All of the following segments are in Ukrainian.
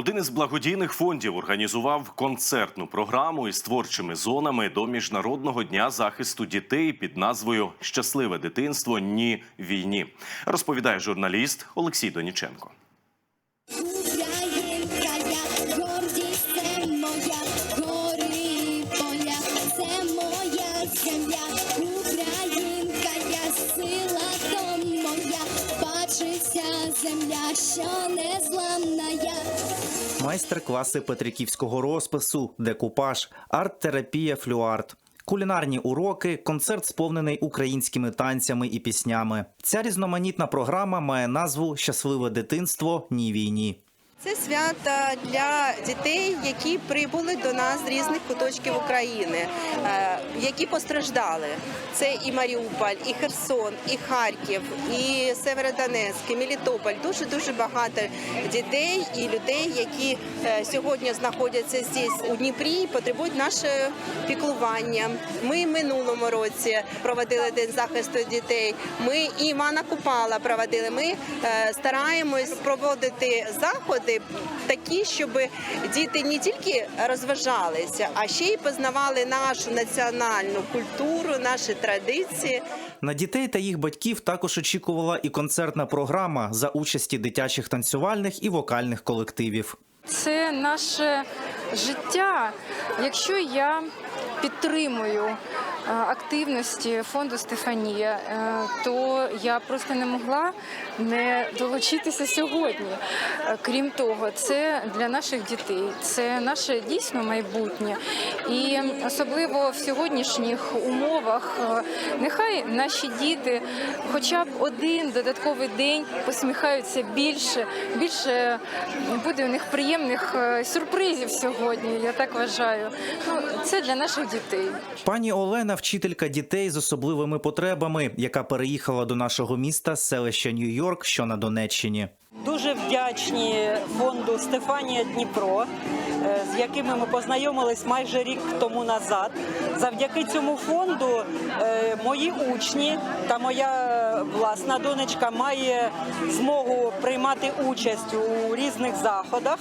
Один із благодійних фондів організував концертну програму із творчими зонами до міжнародного дня захисту дітей під назвою Щасливе дитинство ні війні. Розповідає журналіст Олексій Доніченко. Земля. Що незламна я. Майстер-класи петриківського розпису, декупаж, арт-терапія флюарт. Кулінарні уроки, концерт сповнений українськими танцями і піснями. Ця різноманітна програма має назву Щасливе дитинство ні війні. Це свята для дітей, які прибули до нас з різних куточків України, е, які постраждали. Це і Маріуполь, і Херсон, і Харків, і Северодонецьк, і Мелітополь. Дуже дуже багато дітей і людей, які е, сьогодні знаходяться здесь у Дніпрі, і потребують нашого піклування. Ми минулому році проводили день захисту дітей. Ми і Івана Купала проводили. Ми е, стараємось проводити заходи такі, щоб діти не тільки розважалися, а ще й познавали нашу національну культуру, наші традиції. На дітей та їх батьків також очікувала і концертна програма за участі дитячих танцювальних і вокальних колективів. Це наше життя. Якщо я підтримую активності фонду Стефанія, е, то я просто не могла не долучитися сьогодні. Е, Крім того, це для наших дітей, це наше дійсно майбутнє. І особливо в сьогоднішніх умовах, е, нехай наші діти хоча б один додатковий день посміхаються більше, більше буде у них приємних е, сюрпризів сьогодні. Я так вважаю. Ну, це для наших дітей. Пані Олена, вчителька дітей з особливими потребами, яка переїхала до нашого міста з селища Нью-Йорк, що на Донеччині. Дуже вдячні фонду Стефанія Дніпро, е, з якими ми познайомились майже рік тому назад. Завдяки цьому фонду е, мої учні та моя власна донечка має змогу приймати участь у різних заходах,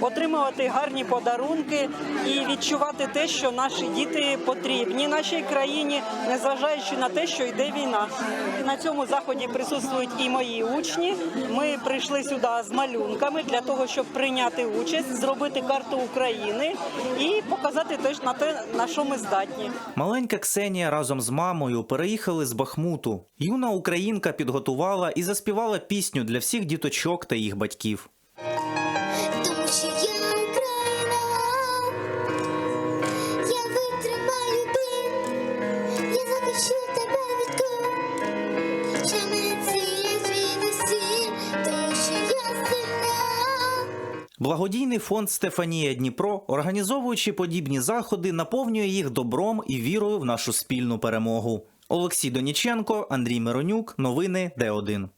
отримувати гарні подарунки і відчувати те, що наші діти потрібні нашій країні, незважаючи на те, що йде війна. На цьому заході присутствують і мої учні. Ми прийшли сюди з малюнками для того, щоб прийняти участь, зробити карту України і показати теж на те, на що ми здатні. Маленька Ксенія разом з мамою переїхали з Бахмуту. Юна українка підготувала і заспівала пісню для всіх діточок та їх батьків. Благодійний фонд Стефанія Дніпро, організовуючи подібні заходи, наповнює їх добром і вірою в нашу спільну перемогу. Олексій Доніченко, Андрій Миронюк, новини Д1.